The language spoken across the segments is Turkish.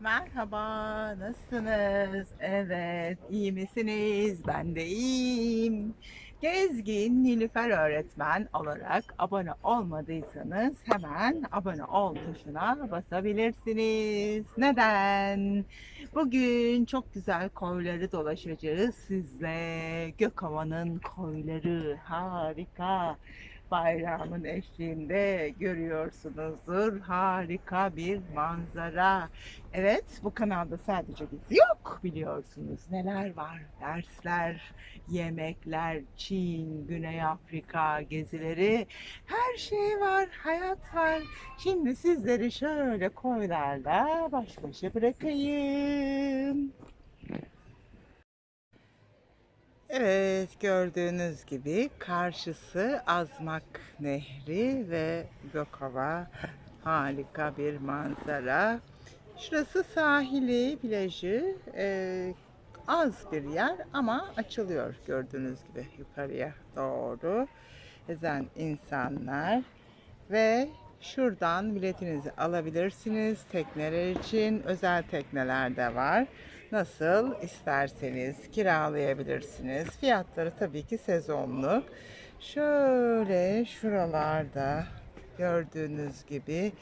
Merhaba, nasılsınız? Evet, iyi misiniz? Ben de iyiyim. Gezgin Nilüfer öğretmen olarak abone olmadıysanız hemen abone ol tuşuna basabilirsiniz. Neden? Bugün çok güzel koyları dolaşacağız sizle. Gökova'nın koyları harika bayrağımın eşliğinde görüyorsunuzdur. Harika bir manzara. Evet bu kanalda sadece biz yok biliyorsunuz. Neler var? Dersler, yemekler, Çin, Güney Afrika gezileri her şey var. Hayat var. Şimdi sizleri şöyle koylarla baş başa bırakayım. Evet gördüğünüz gibi karşısı Azmak Nehri ve Gökova harika bir manzara. Şurası sahili, plajı Ee, az bir yer ama açılıyor gördüğünüz gibi yukarıya doğru gezen insanlar ve şuradan biletinizi alabilirsiniz tekneler için özel tekneler de var. Nasıl isterseniz kiralayabilirsiniz. Fiyatları tabii ki sezonluk. Şöyle şuralarda gördüğünüz gibi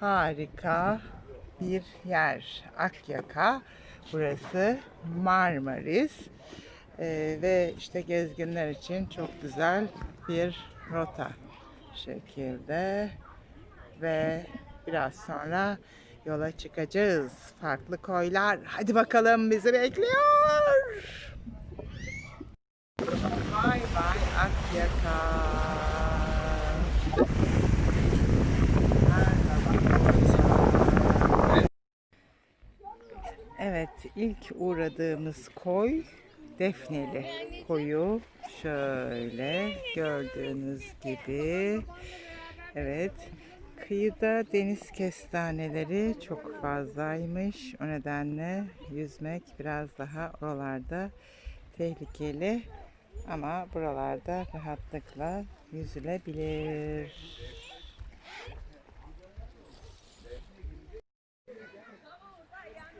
harika bir yer. Akyaka. Burası Marmaris. Ee, ve işte gezginler için çok güzel bir rota şekilde ve biraz sonra yola çıkacağız. Farklı koylar. Hadi bakalım bizi bekliyor. Vay vay Akyaka. Evet, ilk uğradığımız koy Defneli koyu. Şöyle gördüğünüz gibi. Evet, kıyıda deniz kestaneleri çok fazlaymış. O nedenle yüzmek biraz daha oralarda tehlikeli. Ama buralarda rahatlıkla yüzülebilir.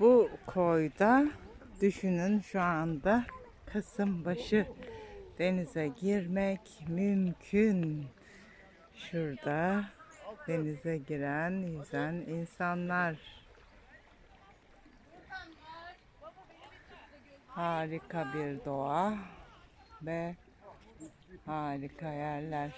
Bu koyda düşünün şu anda Kasım başı denize girmek mümkün. Şurada denize giren, yüzen insanlar. Harika bir doğa ve harika yerler.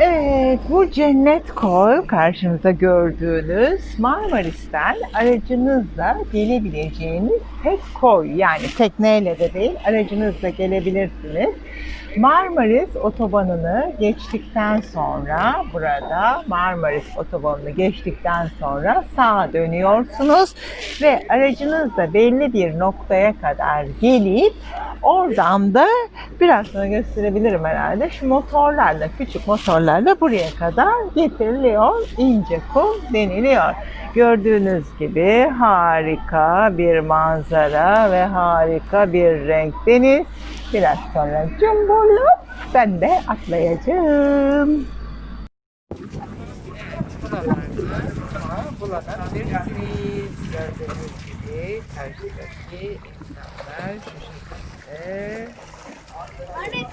Evet, cennet koy karşınızda gördüğünüz Marmaris'ten aracınızla gelebileceğiniz tek koy. Yani tekneyle de değil, aracınızla gelebilirsiniz. Marmaris otobanını geçtikten sonra burada Marmaris otobanını geçtikten sonra sağa dönüyorsunuz ve aracınızla belli bir noktaya kadar gelip oradan da biraz sonra gösterebilirim herhalde şu motorlarla küçük motorlarla buraya kadar getiriliyor. İnce kum deniliyor. Gördüğünüz gibi harika bir manzara ve harika bir renk deniz. Biraz sonra cumbullup ben de atlayacağım.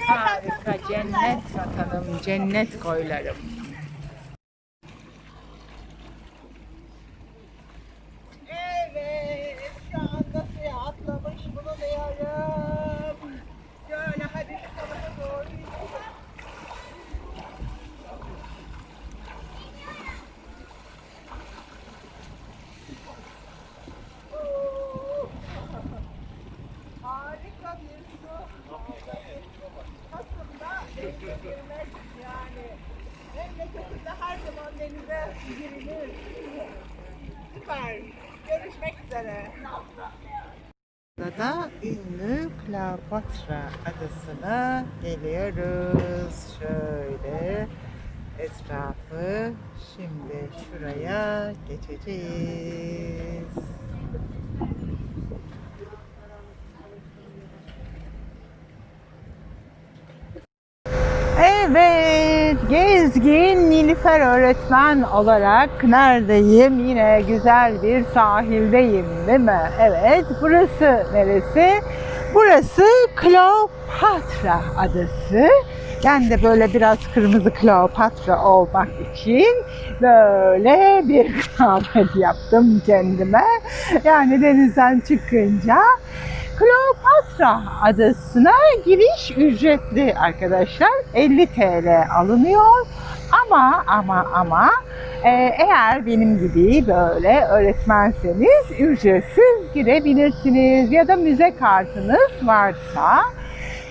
Harika cennet vatanım, cennet koylarım. Evet, şu anda suya atlamış bulunuyorum. Şöyle hadi şu tarafa doğru gidelim. Harika bir su. Kasım'da denize girmek yani. Memleketimde her zaman denize girilir. Süper. Görüşmek üzere. Da ünlü Kleopatra adasına geliyoruz. Şöyle etrafı şimdi şuraya geçeceğiz. Evet, gezgin Nilüfer öğretmen olarak neredeyim? Yine güzel bir sahildeyim değil mi? Evet, burası neresi? Burası Kleopatra adası. Ben de böyle biraz kırmızı Kleopatra olmak için böyle bir kıyafet yaptım kendime. Yani denizden çıkınca Kleopatra adasına giriş ücretli arkadaşlar. 50 TL alınıyor. Ama ama ama e, eğer benim gibi böyle öğretmenseniz ücretsiz girebilirsiniz ya da müze kartınız varsa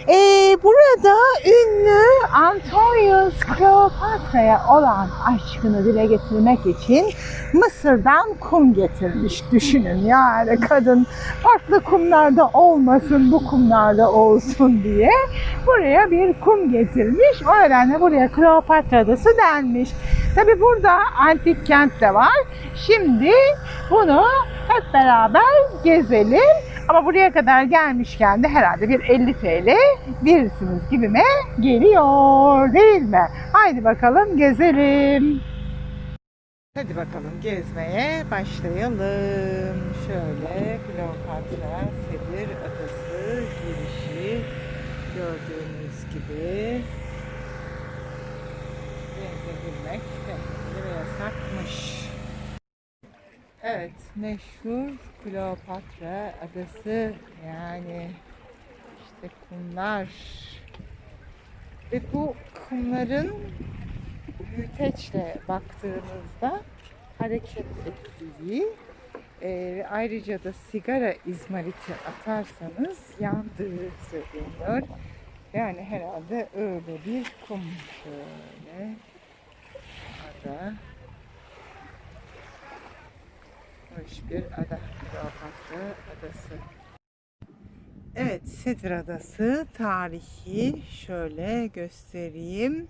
e, burada ünlü Antonius Kleopatra'ya olan aşkını dile getirmek için Mısır'dan kum getirmiş. Düşünün yani kadın farklı kumlarda olmasın bu kumlarda olsun diye buraya bir kum getirmiş. O nedenle buraya Kleopatra Adası denmiş. Tabi burada antik kent de var. Şimdi bunu hep beraber gezelim. Ama buraya kadar gelmişken de herhalde bir 50 TL verirsiniz gibime geliyor değil mi? Haydi bakalım gezelim. Hadi bakalım gezmeye başlayalım. Şöyle Kleopatra Sedir Adası girişi gördüğünüz gibi denize girmek tehlikeli ve yasakmış. Evet, meşhur Kleopatra Adası yani işte kumlar ve bu kumların büyüteçle baktığınızda hareket ettiği e, ayrıca da sigara izmariti atarsanız yandığı söyleniyor. Yani herhalde öyle bir kum şöyle ada hoş bir ada Kleopatra adası. Evet Sedir Adası tarihi şöyle göstereyim.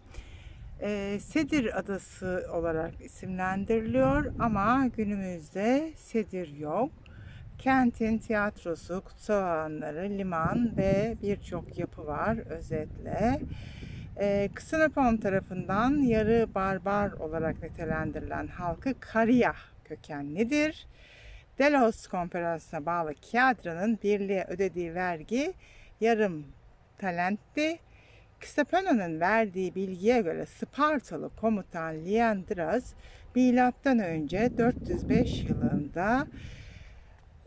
Ee, Sedir Adası olarak isimlendiriliyor ama günümüzde Sedir yok. Kentin tiyatrosu, kutsal alanları, liman ve birçok yapı var özetle. Ee, Ksenopon tarafından yarı barbar olarak nitelendirilen halkı Karya kökenlidir. Delos Konfederasyonuna bağlı Kiadra'nın birliğe ödediği vergi yarım talentti. Ksepenon'un verdiği bilgiye göre Spartalı komutan Leandras milattan önce 405 yılında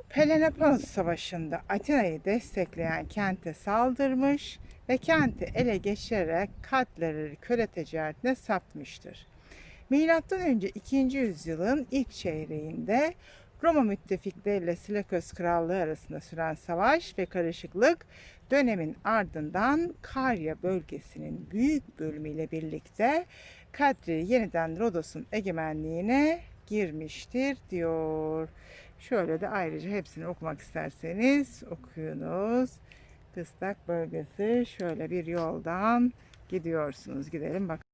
Peloponnes Savaşı'nda Atina'yı destekleyen kente saldırmış ve kenti ele geçirerek katleri köle ticaretine sapmıştır. Milattan önce 2. yüzyılın ilk çeyreğinde Roma müttefikleriyle Seleukus Krallığı arasında süren savaş ve karışıklık dönemin ardından Karya bölgesinin büyük bölümüyle birlikte Kadri yeniden Rodos'un egemenliğine girmiştir diyor. Şöyle de ayrıca hepsini okumak isterseniz okuyunuz. Kıstak bölgesi şöyle bir yoldan gidiyorsunuz. Gidelim bak.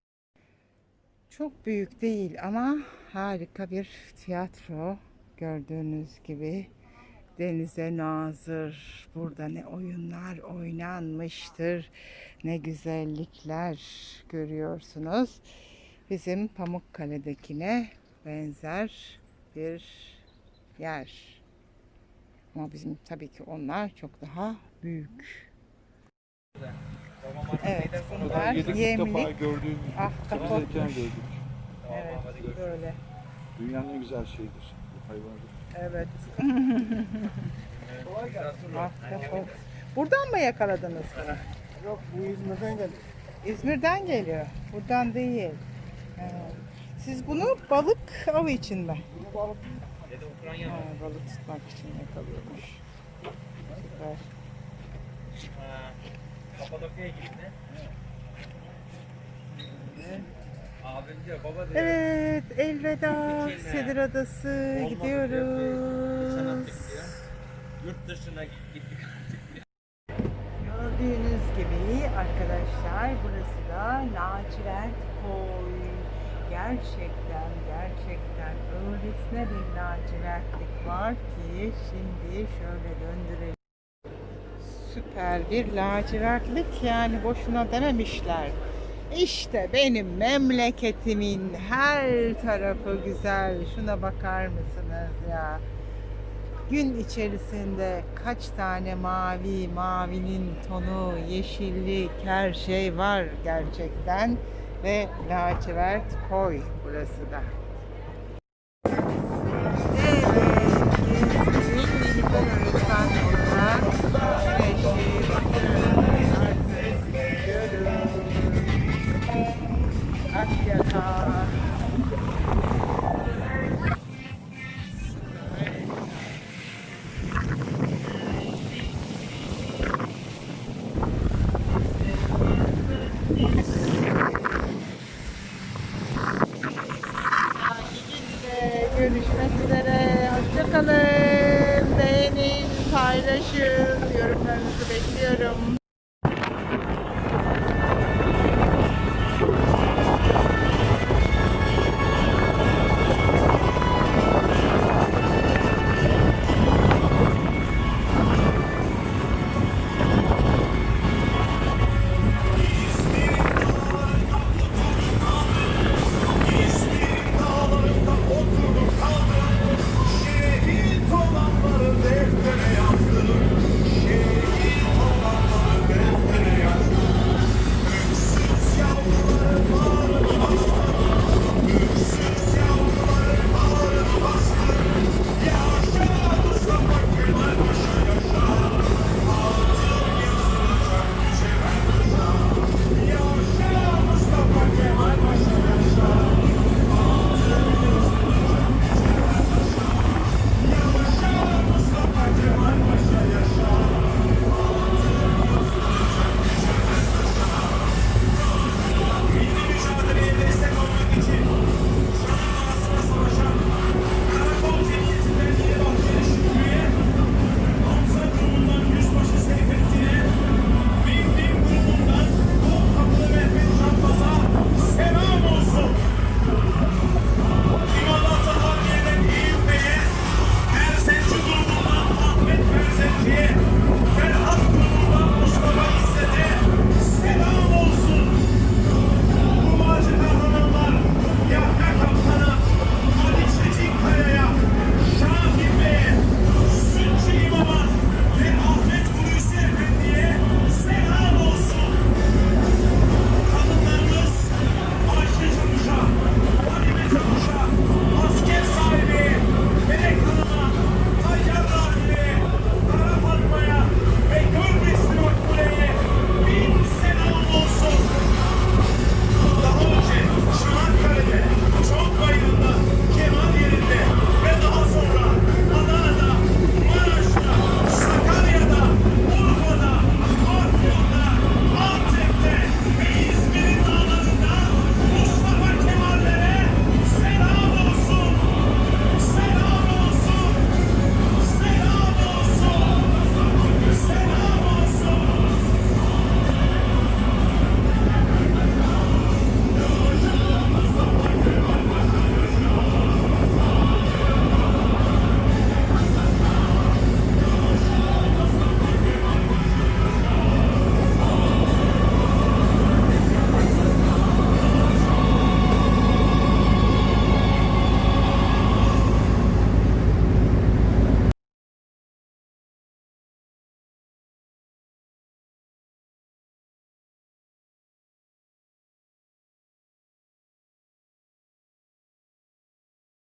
Çok büyük değil ama harika bir tiyatro gördüğünüz gibi denize nazır. Burada ne oyunlar oynanmıştır, ne güzellikler görüyorsunuz. bizim Pamukkale'dekine benzer bir yer. Ama bizim tabii ki onlar çok daha büyük. Evet, bunlar yemlik. gördüğüm temizlerken gördük. Evet, böyle. Dünyanın en güzel şeyidir bu hayvancılık. Evet. Ahtapot. Buradan mı yakaladınız bunu? Yok bu İzmir'den geldi. İzmir'den geliyor. Buradan değil. Evet. Siz bunu balık avı için mi? Bu balık Ha, balık tutmak için yakalıyormuş. Süper. Kapadokya'ya gitti. Abim diyor baba diyor. Evet, elveda Sedir Adası Olmadı gidiyoruz. Yurt dışına gittik artık. Gördüğünüz gibi arkadaşlar burası da lacivert koy. Gerçekten gerçekten öylesine bir lacivertlik var ki şimdi şöyle döndürelim. Süper bir lacivertlik yani boşuna dememişler. İşte benim memleketimin her tarafı güzel. Şuna bakar mısınız ya? Gün içerisinde kaç tane mavi, mavinin tonu, yeşillik, her şey var gerçekten. Ve lacivert koy burası da.